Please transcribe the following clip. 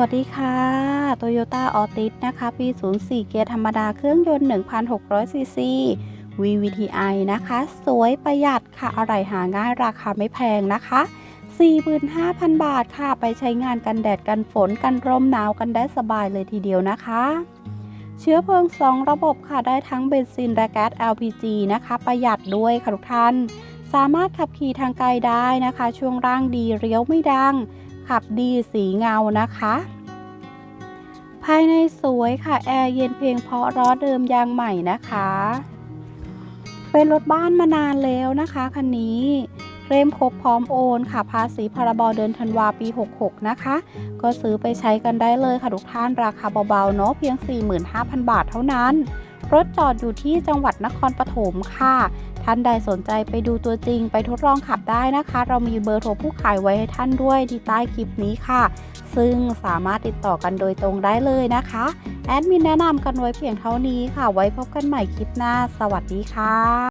วัสดีค่ะ Toyota Altis นะคะ ปี 04 เกียร์ธรรมดาเครื่องยนต์ 1,600 ซีซี VVTi นะคะ สวยประหยัดค่ะ อะไรหาง่ายราคาไม่แพงนะคะ 45,000 บาทค่ะ ไปใช้งานกันแดดกันฝนกันร่มหนาวกันได้สบายเลยทีเดียวนะคะ เชื้อเพลิง 2 ระบบค่ะ ได้ทั้งเบนซินและแก๊ส LPG นะคะ ประหยัดด้วยค่ะทุกท่าน สามารถขับขี่ทางไกลได้นะคะ ช่วงร่างดีเลี้ยวไม่ดัง ขับดีสีเงานะคะ ภายในสวยค่ะ แอร์เย็นเพียงเพราะล้อเดิมยางใหม่นะคะ เป็นรถบ้านมานานแล้วนะคะคันนี้เริ่มครบพร้อมโอนค่ะ ภาษีพรบเดือนธันวาปี 66 นะคะ ก็ซื้อไปใช้กันได้เลยค่ะทุกท่านราคาเบาๆเนาะเพียง 45,000 บาทเท่านั้น รถจอดอยู่ที่จังหวัดนครปฐมค่ะ ท่านใดสนใจไปดูตัวจริงไปทดลองขับได้นะคะ เรามีเบอร์โทรผู้ขายไว้ให้ท่านด้วยที่ใต้คลิปนี้ค่ะ ซึ่งสามารถติดต่อกันโดยตรงได้เลยนะคะ แอดมินแนะนำกันไว้เพียงเท่านี้ค่ะ ไว้พบกันใหม่คลิปหน้า สวัสดีค่ะ